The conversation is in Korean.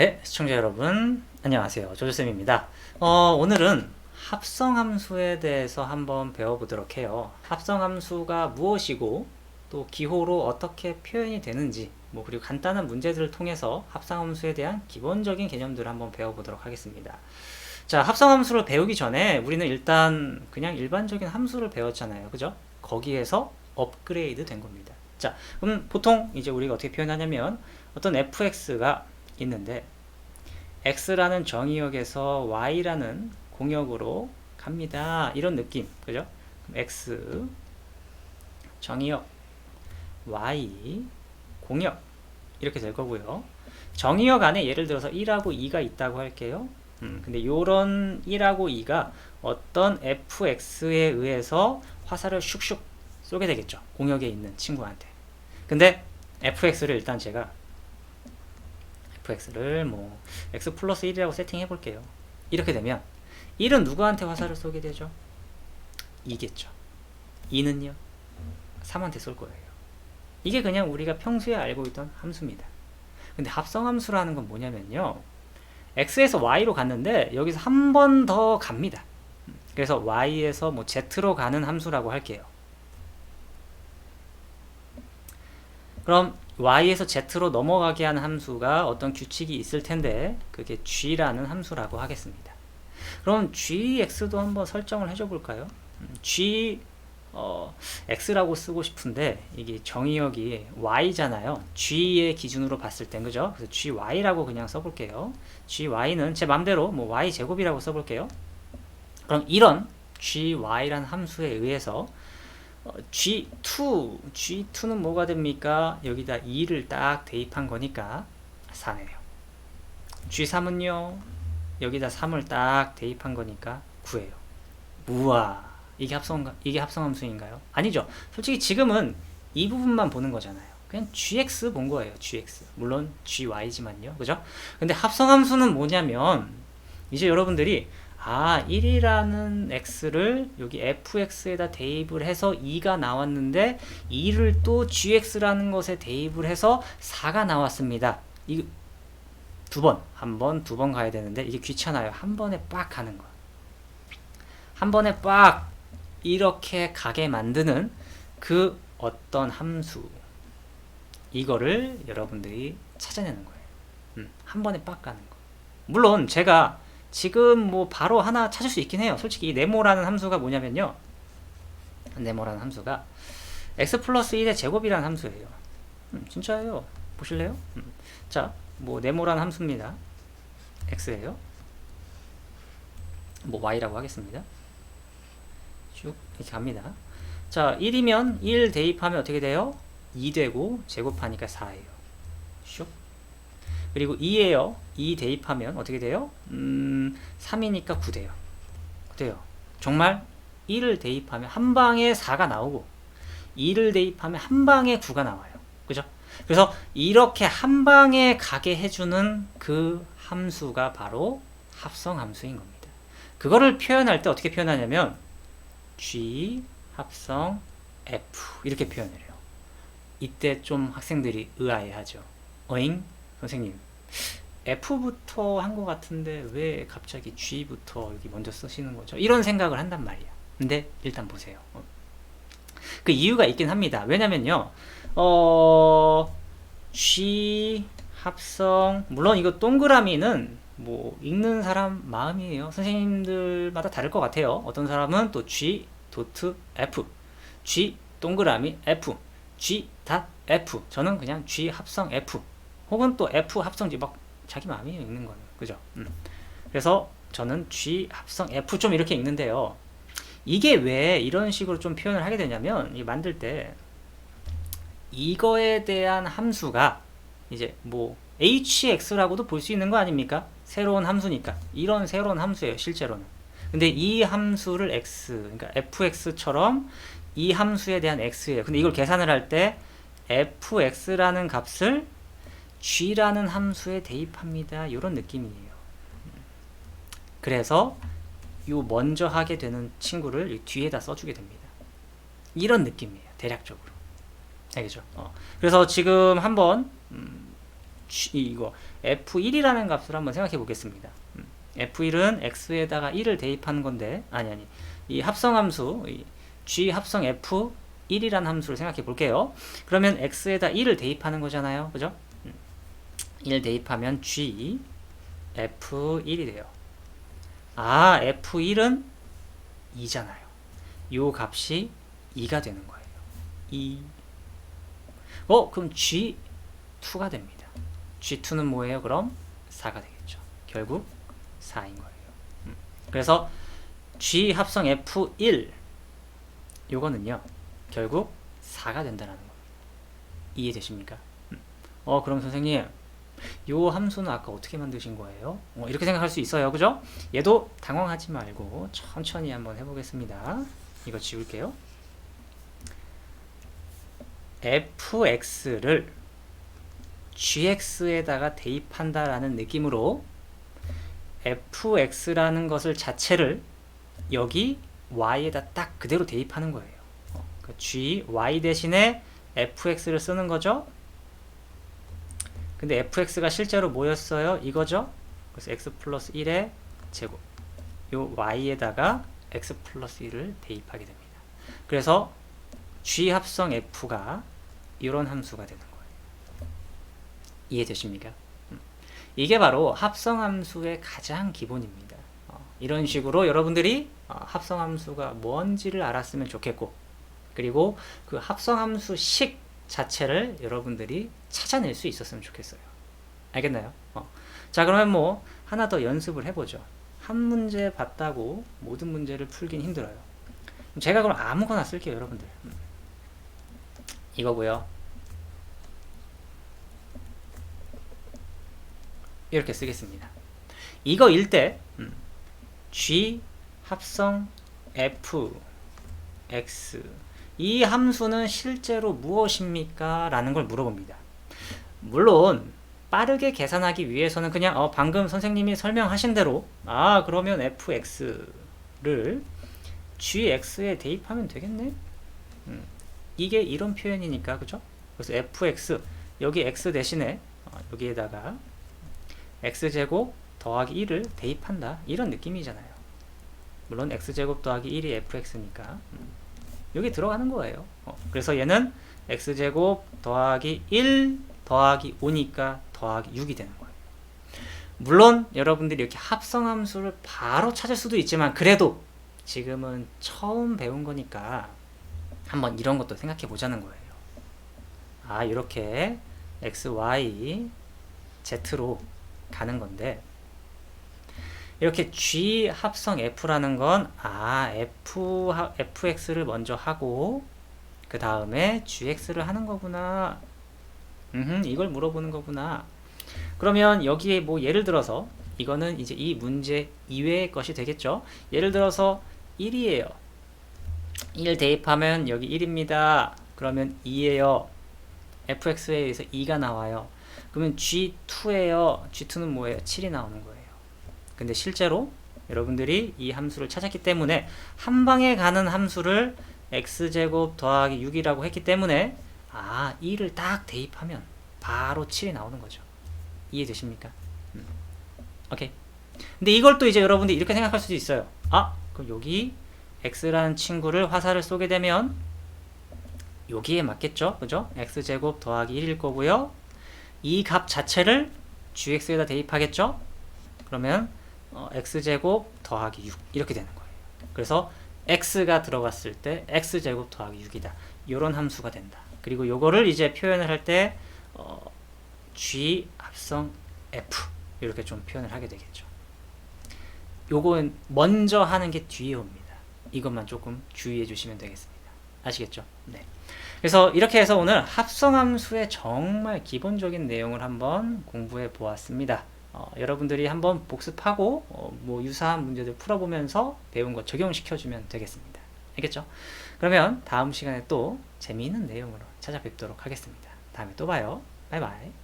네, 시청자 여러분, 안녕하세요. 조조쌤입니다. 어, 오늘은 합성함수에 대해서 한번 배워보도록 해요. 합성함수가 무엇이고, 또 기호로 어떻게 표현이 되는지, 뭐, 그리고 간단한 문제들을 통해서 합성함수에 대한 기본적인 개념들을 한번 배워보도록 하겠습니다. 자, 합성함수를 배우기 전에 우리는 일단 그냥 일반적인 함수를 배웠잖아요. 그죠? 거기에서 업그레이드 된 겁니다. 자, 그럼 보통 이제 우리가 어떻게 표현하냐면, 어떤 fx가 있는데 x라는 정의역에서 y라는 공역으로 갑니다. 이런 느낌. 그죠? x 정의역 y 공역 이렇게 될 거고요. 정의역 안에 예를 들어서 1하고 2가 있다고 할게요. 음, 근데 요런 1하고 2가 어떤 fx에 의해서 화살을 슉슉 쏘게 되겠죠. 공역에 있는 친구한테. 근데 fx를 일단 제가 fx를 뭐 x 플러스 1이라고 세팅해 볼게요. 이렇게 되면 1은 누구한테 화살을 쏘게 되죠? 2겠죠. 2는요? 3한테 쏠 거예요. 이게 그냥 우리가 평소에 알고 있던 함수입니다. 근데 합성함수라는 건 뭐냐면요. x에서 y로 갔는데 여기서 한 번 더 갑니다. 그래서 y에서 뭐 z로 가는 함수라고 할게요. 그럼 y에서 z로 넘어가게 하는 함수가 어떤 규칙이 있을 텐데 그게 g라는 함수라고 하겠습니다. 그럼 gx도 한번 설정을 해줘 볼까요? 음, g 어, x라고 쓰고 싶은데 이게 정의역이 y잖아요. g의 기준으로 봤을 땐 그죠? 그래서 gy라고 그냥 써볼게요. gy는 제 맘대로 뭐 y 제곱이라고 써볼게요. 그럼 이런 gy라는 함수에 의해서 어, G2, G2는 뭐가 됩니까? 여기다 2를 딱 대입한 거니까 4네요. G3은요, 여기다 3을 딱 대입한 거니까 9예요. 우와, 이게 합성, 이게 합성함수인가요? 아니죠. 솔직히 지금은 이 부분만 보는 거잖아요. 그냥 GX 본 거예요, GX. 물론 GY지만요. 그죠? 근데 합성함수는 뭐냐면, 이제 여러분들이 아, 1이라는 x를 여기 fx에다 대입을 해서 2가 나왔는데 2를 또 gx라는 것에 대입을 해서 4가 나왔습니다. 이 두 번, 한 번, 두 번 가야 되는데 이게 귀찮아요. 한 번에 빡 가는 거. 한 번에 빡 이렇게 가게 만드는 그 어떤 함수 이거를 여러분들이 찾아내는 거예요. 음, 한 번에 빡 가는 거. 물론 제가 지금 뭐 바로 하나 찾을 수 있긴 해요. 솔직히 이 네모라는 함수가 뭐냐면요. 네모라는 함수가 x 플러스 1의 제곱이라는 함수예요. 음, 진짜예요. 보실래요? 음. 자, 뭐 네모라는 함수입니다. x예요. 뭐 y라고 하겠습니다. 쭉 이렇게 갑니다. 자, 1이면 1 대입하면 어떻게 돼요? 2 되고 제곱하니까 4예요. 슉. 그리고 2에요. 2 대입하면 어떻게 돼요? 음, 3이니까 9 돼요. 돼요. 정말 1을 대입하면 한 방에 4가 나오고 2를 대입하면 한 방에 9가 나와요. 그죠? 그래서 이렇게 한 방에 가게 해주는 그 함수가 바로 합성 함수인 겁니다. 그거를 표현할 때 어떻게 표현하냐면 G 합성 F 이렇게 표현을 해요. 이때 좀 학생들이 의아해하죠. 어잉? 선생님 F부터 한 것 같은데 왜 갑자기 G부터 여기 먼저 쓰시는 거죠? 이런 생각을 한단 말이야. 근데 일단 보세요. 어. 그 이유가 있긴 합니다. 왜냐면요, 어, G 합성 물론 이거 동그라미는 뭐 읽는 사람 마음이에요. 선생님들마다 다를 것 같아요. 어떤 사람은 또 G 도트 F, G 동그라미 F, G 닷 F. 저는 그냥 G 합성 F. 혹은 또 F 합성지 막 자기 마음이에요 읽는 거는 그죠? 음. 그래서 저는 G 합성 F 좀 이렇게 읽는데요. 이게 왜 이런 식으로 좀 표현을 하게 되냐면 이 만들 때 이거에 대한 함수가 이제 뭐 hx라고도 볼 수 있는 거 아닙니까? 새로운 함수니까 이런 새로운 함수예요 실제로는. 근데 이 함수를 x 그러니까 fx처럼 이 함수에 대한 x예요. 근데 이걸 계산을 할 때 fx라는 값을 g라는 함수에 대입합니다. 이런 느낌이에요. 그래서 요 먼저 하게 되는 친구를 뒤에다 써주게 됩니다. 이런 느낌이에요. 대략적으로. 알겠죠? 어. 그래서 지금 한번 음, G, 이거 F1이라는 값을 한번 생각해 보겠습니다. 음, F1은 X에다가 1을 대입하는 건데, 아니, 아니. 이 합성함수, 이 G 합성 F1이라는 함수를 생각해 볼게요. 그러면 X에다 1을 대입하는 거잖아요. 그죠? 음, 1 대입하면 G F1이 돼요. 아, F1은 2잖아요. 요 값이 2가 되는 거예요. 2. 어, 그럼 G2가 됩니다. G2는 뭐예요? 그럼 4가 되겠죠. 결국 4인 거예요. 음. 그래서 G 합성 F1 요거는요. 결국 4가 된다는 거. 이해되십니까? 음. 어, 그럼 선생님 요 함수는 아까 어떻게 만드신 거예요? 어, 이렇게 생각할 수 있어요. 그죠? 얘도 당황하지 말고 천천히 한번 해보겠습니다. 이거 지울게요. fx를 gx에다가 대입한다라는 느낌으로 fx라는 것을 자체를 여기 y에다 딱 그대로 대입하는 거예요. 어, 그 g, y 대신에 fx를 쓰는 거죠. 근데 fx가 실제로 뭐였어요? 이거죠? 그래서 x 플러스 1의 제곱. 요 y에다가 x 플러스 1을 대입하게 됩니다. 그래서 g 합성 f가 이런 함수가 되는 거예요. 이해되십니까? 음. 이게 바로 합성함수의 가장 기본입니다. 어, 이런 식으로 여러분들이 어, 합성함수가 뭔지를 알았으면 좋겠고 그리고 그 합성함수식 자체를 여러분들이 찾아낼 수 있었으면 좋겠어요. 알겠나요? 어. 자 그러면 뭐 하나 더 연습을 해보죠. 한 문제 봤다고 모든 문제를 풀긴 힘들어요. 제가 그럼 아무거나 쓸게요, 여러분들. 음. 이거고요. 이렇게 쓰겠습니다. 이거일 때 음, G 합성 F X 이 함수는 실제로 무엇입니까? 라는 걸 물어봅니다. 물론 빠르게 계산하기 위해서는 그냥 어, 방금 선생님이 설명하신 대로 아 그러면 fx를 gx에 대입하면 되겠네? 음, 이게 이런 표현이니까 그죠? 그래서 fx 여기 x 대신에 어, 여기에다가 x제곱 더하기 1을 대입한다. 이런 느낌이잖아요. 물론 x제곱 더하기 1이 fx니까. 음, 여기 들어가는 거예요 어, 그래서 얘는 x제곱 더하기 1 더하기 5니까 더하기 6이 되는 거예요. 물론 여러분들이 이렇게 합성함수를 바로 찾을 수도 있지만 그래도 지금은 처음 배운 거니까 한번 이런 것도 생각해 보자는 거예요. 아 이렇게 x, y, z로 가는 건데 이렇게 g 합성 f라는 건 아 f fx를 먼저 하고 그 다음에 gx를 하는 거구나. 음, 이걸 물어보는 거구나. 그러면 여기에 뭐 예를 들어서 이거는 이제 이 문제 이외의 것이 되겠죠. 예를 들어서 1이에요. 1 대입하면 여기 1입니다. 그러면 2예요. fx에 의해서 2가 나와요. 그러면 g2예요. g2는 뭐예요? 7이 나오는 거예요. 근데 실제로 여러분들이 이 함수를 찾았기 때문에 한 방에 가는 함수를 x제곱 더하기 6이라고 했기 때문에 아 2를 딱 대입하면 바로 7이 나오는 거죠. 이해되십니까? 음. 오케이. 근데 이걸 또 이제 여러분들이 이렇게 생각할 수도 있어요. 아, 그럼 여기 x라는 친구를 화살을 쏘게 되면 여기에 맞겠죠? 그죠? x제곱 더하기 1일 거고요. 이 값 자체를 gx에다 대입하겠죠? 그러면 어, x제곱 더하기 6 이렇게 되는 거예요. 그래서 x가 들어갔을 때 x제곱 더하기 6이다. 이런 함수가 된다. 그리고 요거를 이제 표현을 할때 어, G 합성 F 이렇게 좀 표현을 하게 되겠죠. 요건 먼저 하는 게 뒤에 옵니다. 이것만 조금 주의해 주시면 되겠습니다. 아시겠죠? 네. 그래서 이렇게 해서 오늘 합성함수의 정말 기본적인 내용을 한번 공부해 보았습니다. 어, 여러분들이 한번 복습하고 어, 뭐 유사한 문제들 풀어보면서 배운 거 적용시켜주면 되겠습니다. 알겠죠? 그러면 다음 시간에 또 재미있는 내용으로 찾아뵙도록 하겠습니다. 다음에 또 봐요. 바이바이.